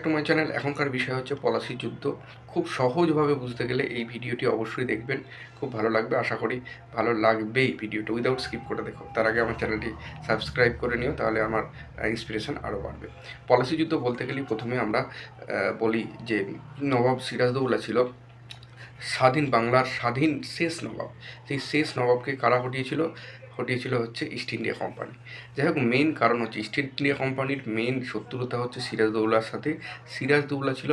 Back to my channel এখনকার বিষয় হচ্ছে পলাশি যুদ্ধ। খুব সহজভাবে বুঝতে গেলে এই ভিডিওটি অবশ্যই দেখবেন। খুব ভালো লাগবে, আশা করি ভালো লাগবেই ভিডিওটা। উইদাউট স্কিপ করে দেখো। তার আগে আমার চ্যানেলটি সাবস্ক্রাইব করে নিও, তাহলে আমার ইন্সপিরেশন আরও বাড়বে। পলাশি যুদ্ধ বলতে গেলেই প্রথমে আমরা বলি যে নবাব সিরাজদৌল্লা ছিল। স্বাধীন বাংলার স্বাধীন শেষ নবাব। সেই শেষ নবাবকে কারা হটিয়েছিল হটিয়েছিল হচ্ছে ইস্ট ইন্ডিয়া কোম্পানি যাই হোক মেন কারণ হচ্ছে ইস্ট ইন্ডিয়া কোম্পানির মেন শত্রুতা হচ্ছে সিরাজদৌল্লার সাথে। সিরাজদৌল্লা ছিল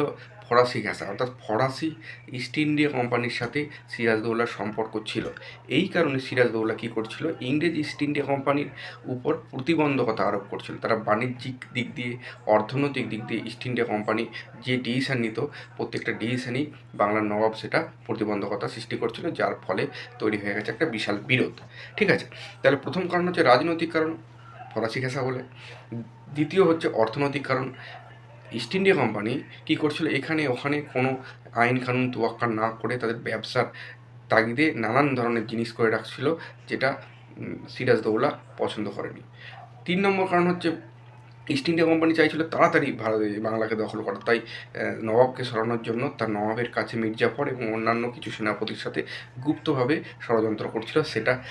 ফরাসি ঘাসা অর্থাৎ ফরাসি ইস্ট ইন্ডিয়া কোম্পানির সাথে সিরাজদৌল্লার সম্পর্ক ছিল। এই কারণে সিরাজদৌল্লা কী করছিল? ইংরেজ ইস্ট ইন্ডিয়া কোম্পানির উপর প্রতিবন্ধকতা আরোপ করছিল। তারা বাণিজ্যিক দিক দিয়ে, অর্থনৈতিক দিক দিয়ে ইস্ট ইন্ডিয়া কোম্পানি যে ডিসিশন নিত, প্রত্যেকটা ডিসিশনই বাংলার নবাব সেটা প্রতিবন্ধকতা সৃষ্টি করছিল, যার ফলে তৈরি হয়ে গেছে একটা বিশাল বিরোধ। ঠিক আছে? তাহলে প্রথম কারণ হচ্ছে রাজনৈতিক কারণ, ফরাসি ঘেঁষা বলে। দ্বিতীয় হচ্ছে অর্থনৈতিক কারণ। ইস্ট ইন্ডিয়া কোম্পানি কী করছিল? এখানে ওখানে কোনো আইন কানুন তোয়াক্কা না করে তাদের ব্যবসার তাগিদে নানান ধরনের জিনিস করে রাখছিল যেটা উম, সিরাজদৌল্লা পছন্দ করেনি। তিন নম্বর কারণ হচ্ছে ইস্ট ইন্ডিয়া কোম্পানি চাইছিল তাড়াতাড়ি ভারত বাংলাকে দখল করা তাই নবাবকে সরানোর জন্য তার নবাবের কাছে মির্জাফর এবং অন্যান্য কিছু সেনাপতির সাথে গুপ্তভাবে ষড়যন্ত্র করছিল। সেটা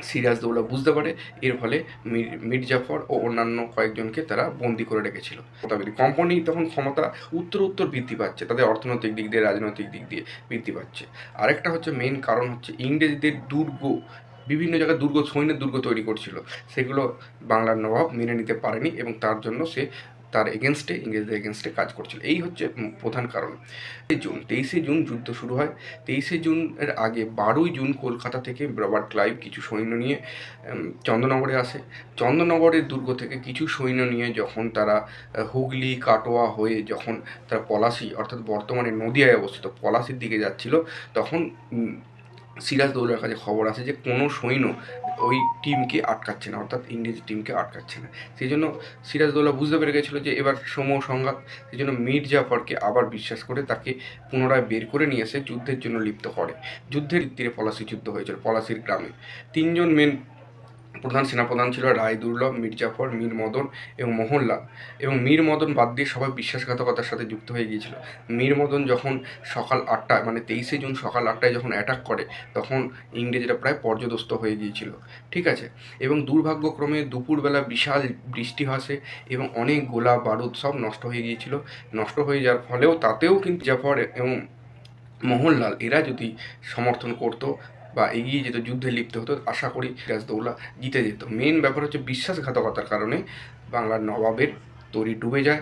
উম, সিরাজদৌল্লা বুঝতে পারে। এর ফলে মির- জাফর ও অন্যান্য কয়েকজনকে তারা বন্দি করে রেখেছিল। কোম্পানি তখন ক্ষমতা উত্তর উত্তর বৃদ্ধি পাচ্ছে। তাদের অর্থনৈতিক দিক দিয়ে রাজনৈতিক দিক দিয়ে বৃদ্ধি পাচ্ছে। আরেকটা হচ্ছে মেন কারণ হচ্ছে ইংরেজদের দুর্গ বিভিন্ন জায়গায় দুর্গ সৈন্যের দুর্গ তৈরি করছিল। সেগুলো বাংলার নবাব মেনে নিতে পারেনি এবং তার জন্য সে তার এগেনস্টে ইংরেজদের এগেনস্টে কাজ করছিল। এই হচ্ছে প্রধান কারণ। জুন তেইশে জুন যুদ্ধ শুরু হয়। তেইশে জুনের আগে বারোই জুন কলকাতা থেকে রবার্ট ক্লাইভ কিছু সৈন্য নিয়ে উম, চন্দননগরে আসে। চন্দননগরের দুর্গ থেকে কিছু সৈন্য নিয়ে যখন তারা হুগলি কাটোয়া হয়ে যখন তারা পলাশি অর্থাৎ বর্তমানে নদিয়ায় অবস্থিত পলাশির দিকে যাচ্ছিল তখন উম, সিরাজদৌল্লার কাছে খবর আসে যে কোনো সৈন্য ওই টিমকে আটকাচ্ছে না, অর্থাৎ ইংরেজ টিমকে আটকাচ্ছে না। সেই জন্য সিরাজদৌল্লা বুঝতে পেরে গেছিল যে এবার সমূহ সংঘাত, সেই জন্য মীর জাফরকে আবার বিশ্বাস করে তাকে পুনরায় বের করে নিয়ে এসে যুদ্ধের জন্য লিপ্ত করে। যুদ্ধের তীরে পলাশি যুদ্ধ হয়েছিল, পলাশির গ্রামে। তিনজন মেন প্রধান সেনাপ্রধান ছিল রায় দুর্লভ মির্জাফর মীর মদন এবং মোহনলাল। এবং মীর মদন বাদ দিয়ে সবাই বিশ্বাসঘাতকতার সাথে যুক্ত হয়ে গিয়েছিল। মীর মদন যখন সকাল আটটায় মানে তেইশে জুন সকাল আটটায় যখন অ্যাটাক করে, তখন ইংরেজরা প্রায় পর্যদস্ত হয়ে গিয়েছিল। ঠিক আছে? এবং দুর্ভাগ্যক্রমে দুপুরবেলা বিশাল বৃষ্টি আসে এবং অনেক গোলা, বারুদ সব নষ্ট হয়ে গিয়েছিল। নষ্ট হয়ে যাওয়ার ফলেও তাতেও কিন্তু জাফর এবং মোহনলাল, এরা যদি সমর্থন করতো বা এগিয়ে যেত, যুদ্ধে লিপ্ত হতো, আশা করি সিরাজদৌল্লা জিতে যেত। মেন ব্যাপার হচ্ছে বিশ্বাসঘাতকতার কারণে বাংলার নবাবের তরি ডুবে যায়।